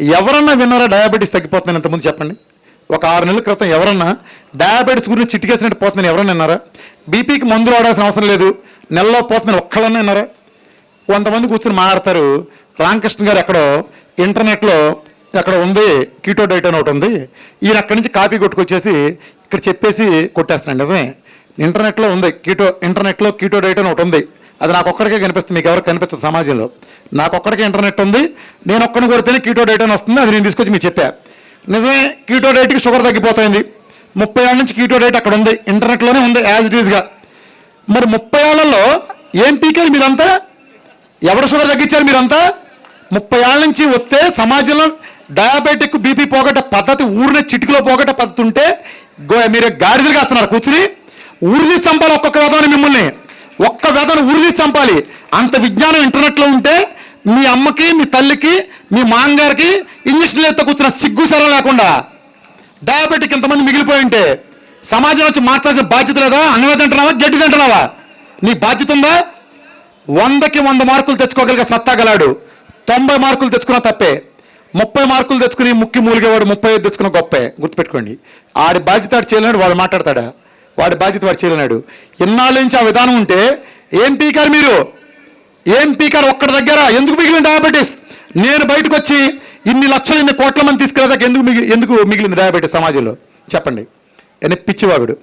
ఎవరన్నా విన్నారా డయాబెటీస్ తగ్గిపోతుందని ఇంతకుముందు చెప్పండి? ఒక ఆరు నెలల క్రితం ఎవరన్నా డయాబెటీస్ గురించి చిటికేసినట్టు పోతుందని ఎవరన్నా విన్నారా? బీపీకి మందులు వాడాల్సిన అవసరం లేదు. నెలలో పోతుందని ఒక్కళ్ళన్నా విన్నారా? కొంతమంది కూర్చొని మాట్లాడతారు. రామకృష్ణ గారు ఎక్కడో ఇంటర్నెట్లో అక్కడ ఉంది కీటో డైట్ అని ఒకటి ఉంది. ఈయన అక్కడి నుంచి కాపీ కొట్టుకొచ్చేసి ఇక్కడ చెప్పేసి కొట్టేస్తున్నాడు. నిజమే. ఇంటర్నెట్లో ఉంది కీటో ఇంటర్నెట్లో కీటో డైట్ అని ఒకటి ఉంది. అది నాకు ఒక్కడికే కనిపిస్తుంది. మీకు ఎవరికి కనిపించదు సమాజంలో. నాకు ఒక్కడికే ఇంటర్నెట్ ఉంది. నేను ఒక్కడిని కొడితేనే కీటో డైట్ అని వస్తుంది. అది నేను తీసుకొచ్చి మీకు చెప్పా. నిజమే కీటో డైట్కి షుగర్ తగ్గిపోతుంది. ముప్పై ఏళ్ళ నుంచి కీటో డైట్ అక్కడ ఉంది. ఇంటర్నెట్లోనే ఉంది యాజ్ ఇట్ ఈజ్గా మరి ముప్పై ఏళ్ళలో ఏం పీకారు మీరంతా? ఎవడ షుగర్ తగ్గించారు మీరంతా? ముప్పై ఏళ్ళ నుంచి వస్తే సమాజంలో డయాబెటిక్ బీపీ పోగొట్ట పద్ధతి ఊరినే చిటికలో పోగొట్ట పద్ధతి ఉంటే గో- మీరు గాడిదలు కాస్తున్నారు. కూర్చుని ఊరిది చంపాలి ఒక్కొక్క వేదాన్ని మిమ్మల్ని. ఒక్క వేదాన్ని ఉరిది చంపాలి. అంత విజ్ఞానం ఇంటర్నెట్లో ఉంటే మీ అమ్మకి మీ తల్లికి మీ మాంగారికి ఇంజక్షన్లు ఎత్త కూర్చున్న సిగ్గు సరం లేకుండా డయాబెటిక్ ఎంతమంది మిగిలిపోయి ఉంటే సమాజం వచ్చి మార్చాల్సిన బాధ్యత లేదా? అన్నమే తింటున్నావా గడ్డి తింటున్నావా నీ బాధ్యత ఉందా? వందకి వంద మార్కులు తెచ్చుకోగలిగే సత్తా గలాడు. తొంభై మార్కులు తెచ్చుకున్న తప్పే. ముప్పై మార్కులు తెచ్చుకుని ముక్కి మూలిగేవాడు ముప్పై ఐదు తెచ్చుకున్న గొప్పే. గుర్తుపెట్టుకోండి. ఆడి బాధ్యత ఆడు చేయలేడు వాడు మాట్లాడతాడా? వాడి బాధ్యత వాడు చేయలేనాడు. ఇన్నాళ్ళ నుంచి ఆ విధానం ఉంటే ఏం పీకారు మీరు? ఏం పీకారు ఒక్కడి దగ్గర? ఎందుకు మిగిలింది డయాబెటీస్ నేను బయటకు వచ్చి ఇన్ని లక్షలు ఇన్ని కోట్ల మంది తీసుకెళ్ళదాకా ఎందుకు మిగిలి ఎందుకు మిగిలింది డయాబెటీస్ సమాజంలో? చెప్పండి. అని పిచ్చివాగుడు.